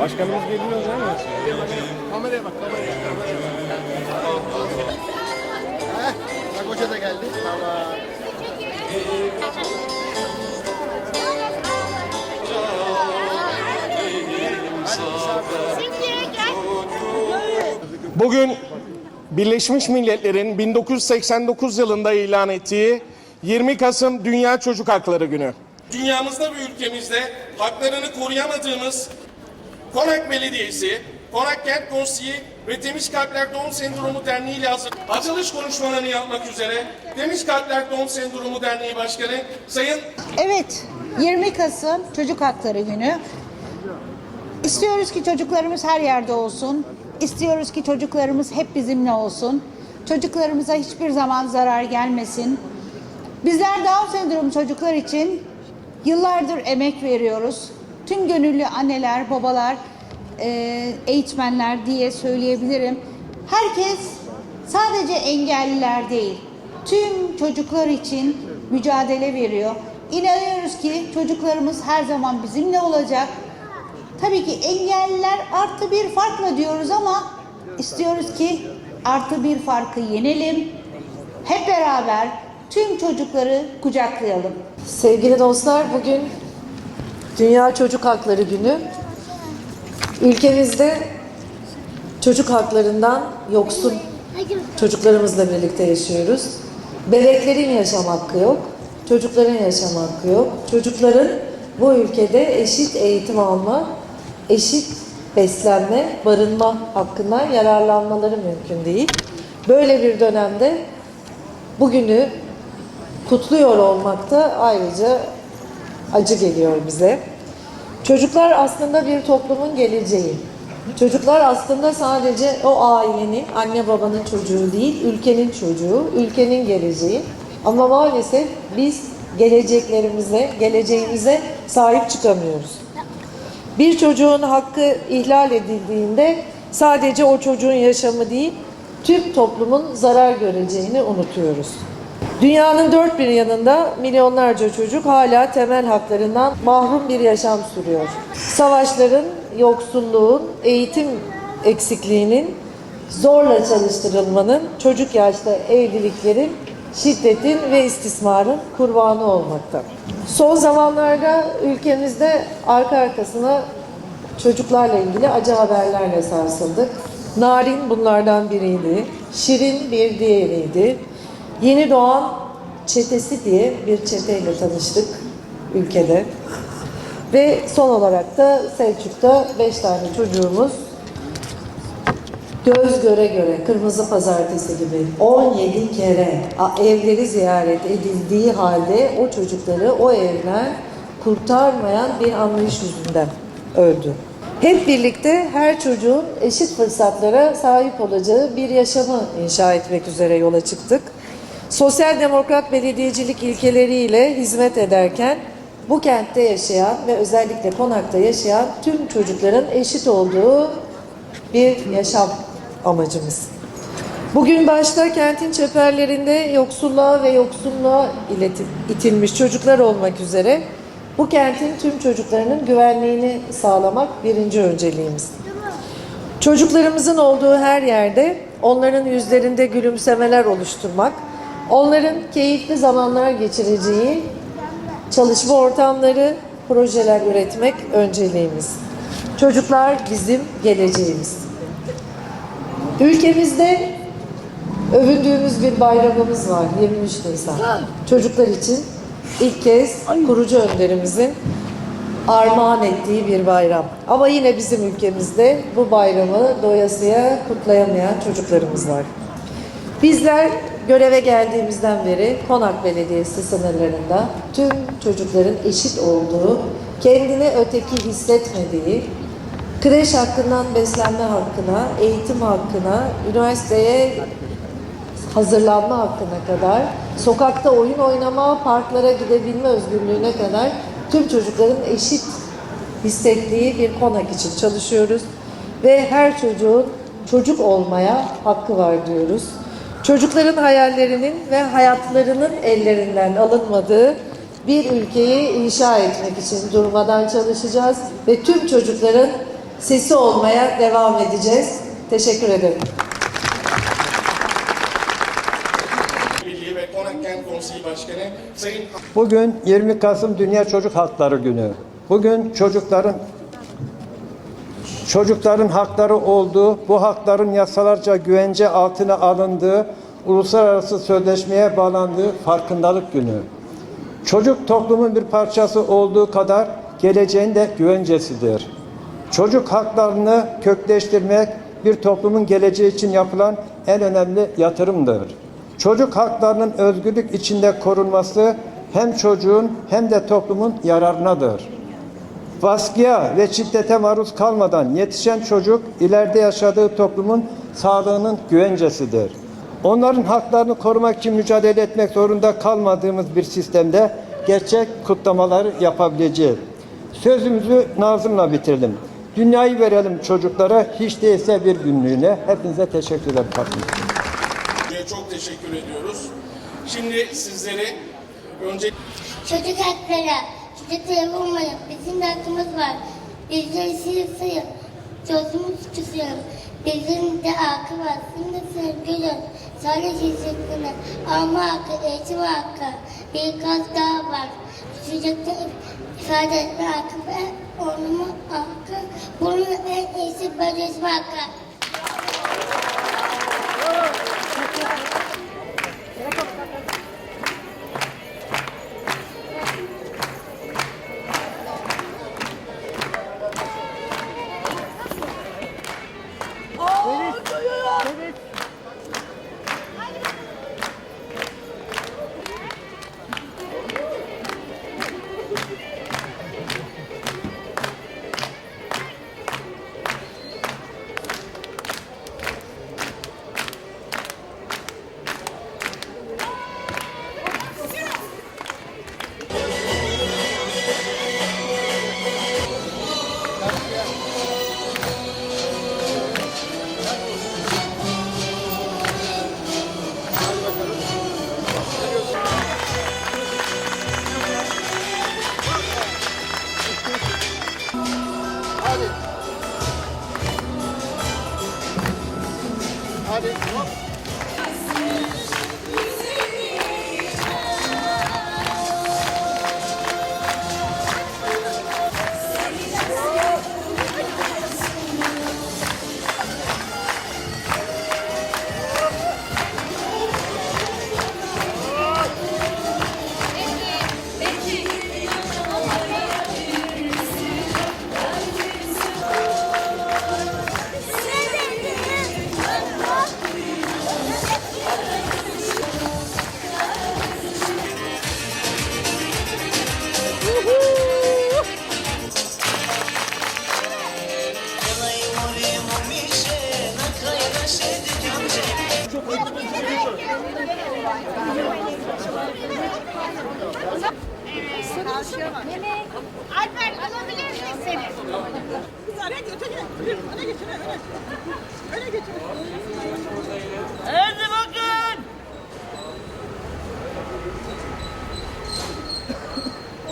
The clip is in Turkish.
Başkanımız geliyor değil mi? Kameraya bak, kameraya. kameraya bak. Heh, bak hoca da geldi. Tamam. Bugün Birleşmiş Milletler'in 1989 yılında ilan ettiği 20 Kasım Dünya Çocuk Hakları Günü. Dünyamızda ve ülkemizde haklarını koruyamadığımız Konak Belediyesi, Konak Kent Konseyi ve Temiz Kalpler Down Sendromu Derneği ile hazır açılış konuşmalarını yapmak üzere Temiz Kalpler Down Sendromu Derneği Başkanı Sayın Evet, 20 Kasım Çocuk Hakları Günü. İstiyoruz ki çocuklarımız her yerde olsun. İstiyoruz ki çocuklarımız hep bizimle olsun. Çocuklarımıza hiçbir zaman zarar gelmesin. Bizler Down sendromu çocuklar için yıllardır emek veriyoruz. Tüm gönüllü anneler, babalar, e, eğitmenler diye söyleyebilirim. Herkes sadece engelliler değil, tüm çocuklar için mücadele veriyor. İnanıyoruz ki çocuklarımız her zaman bizimle olacak. Tabii ki engelliler artı bir farkla diyoruz ama istiyoruz ki artı bir farkı yenelim. Hep beraber tüm çocukları kucaklayalım. Sevgili dostlar, bugün Dünya Çocuk Hakları Günü. Ülkemizde çocuk haklarından yoksun çocuklarımızla birlikte yaşıyoruz. Bebeklerin yaşam hakkı yok, çocukların yaşam hakkı yok. Çocukların bu ülkede eşit eğitim alma, eşit beslenme, barınma hakkından yararlanmaları mümkün değil. Böyle bir dönemde bugünü kutluyor olmak da ayrıca acı geliyor bize. Çocuklar aslında bir toplumun geleceği. Çocuklar aslında sadece o ailenin, anne babanın çocuğu değil, ülkenin çocuğu, ülkenin geleceği. Ama maalesef biz geleceklerimize, geleceğimize sahip çıkamıyoruz. Bir çocuğun hakkı ihlal edildiğinde sadece o çocuğun yaşamı değil, tüm toplumun zarar göreceğini unutuyoruz. Dünyanın dört bir yanında milyonlarca çocuk hala temel haklarından mahrum bir yaşam sürüyor. Savaşların, yoksulluğun, eğitim eksikliğinin, zorla çalıştırılmanın, çocuk yaşta evliliklerin, şiddetin ve istismarın kurbanı olmakta. Son zamanlarda ülkemizde arka arkasına çocuklarla ilgili acı haberlerle sarsıldık. Narin bunlardan biriydi. Şirin bir diğeriydi. Yeni doğan çetesi diye bir çeteyle tanıştık ülkede. Ve son olarak da Selçuk'ta 5 tane çocuğumuz göz göre göre kırmızı pazartesi gibi 17 kere evleri ziyaret edildiği halde o çocukları o evden kurtarmayan bir anlayış yüzünden öldü. Hep birlikte her çocuğun eşit fırsatlara sahip olacağı bir yaşamı inşa etmek üzere yola çıktık. Sosyal demokrat belediyecilik ilkeleriyle hizmet ederken bu kentte yaşayan ve özellikle konakta yaşayan tüm çocukların eşit olduğu bir yaşam amacımız. Bugün başta kentin çeperlerinde yoksulluğa ve yoksulluğa itilmiş çocuklar olmak üzere bu kentin tüm çocuklarının güvenliğini sağlamak birinci önceliğimiz. Çocuklarımızın olduğu her yerde onların yüzlerinde gülümsemeler oluşturmak, onların keyifli zamanlar geçireceği çalışma ortamları, projeler üretmek önceliğimiz. Çocuklar bizim geleceğimiz. Ülkemizde övündüğümüz bir bayramımız var 23 Nisan. Çocuklar için ilk kez kurucu önderimizin armağan ettiği bir bayram. Ama yine bizim ülkemizde bu bayramı doyasıya kutlayamayan çocuklarımız var. Bizler göreve geldiğimizden beri Konak Belediyesi sınırlarında tüm çocukların eşit olduğu, kendini öteki hissetmediği, kreş hakkından beslenme hakkına, eğitim hakkına, üniversiteye hazırlanma hakkına kadar, sokakta oyun oynama, parklara gidebilme özgürlüğüne kadar tüm çocukların eşit hissettiği bir konak için çalışıyoruz. Ve her çocuğun çocuk olmaya hakkı var diyoruz. Çocukların hayallerinin ve hayatlarının ellerinden alınmadığı bir ülkeyi inşa etmek için durmadan çalışacağız ve tüm çocukların sesi olmaya devam edeceğiz. Teşekkür ederim. Bugün 20 Kasım Dünya Çocuk Hakları Günü. Bugün çocukların çocukların hakları olduğu, bu hakların yasalarca güvence altına alındığı, uluslararası sözleşmeye bağlandığı farkındalık günü. Çocuk toplumun bir parçası olduğu kadar geleceğin de güvencesidir. Çocuk haklarını kökleştirmek bir toplumun geleceği için yapılan en önemli yatırımdır. Çocuk haklarının özgürlük içinde korunması hem çocuğun hem de toplumun yararınadır. Baskıya ve şiddete maruz kalmadan yetişen çocuk ileride yaşadığı toplumun sağlığının güvencesidir. Onların haklarını korumak için mücadele etmek zorunda kalmadığımız bir sistemde gerçek kutlamaları yapabileceğiz. Sözümüzü Nazım'la bitirelim. Dünyayı verelim çocuklara hiç değilse bir günlüğüne. Hepinize teşekkür ederim. Çok teşekkür ediyoruz. Şimdi sizleri önce Çocuk hakları, çocukları vurmayın. Bizim de hakkımız var. Bizleri sayın. Çözümü tutuyorum. Bizim de hakkı var. Sizin de sevgilim. Sadece çocuklarına alma hakkı, eğitim hakkı. Bir kaz daha var. Çocukta ifade etme hakkı ve oynama hakkı. Bunun en iyisi paylaşma hakkı. Mehmet. Alper alabilir miyiz seni? Kız araya götür. Öne geçin. Öne geçin. Öne geçin. Hadi bakalım.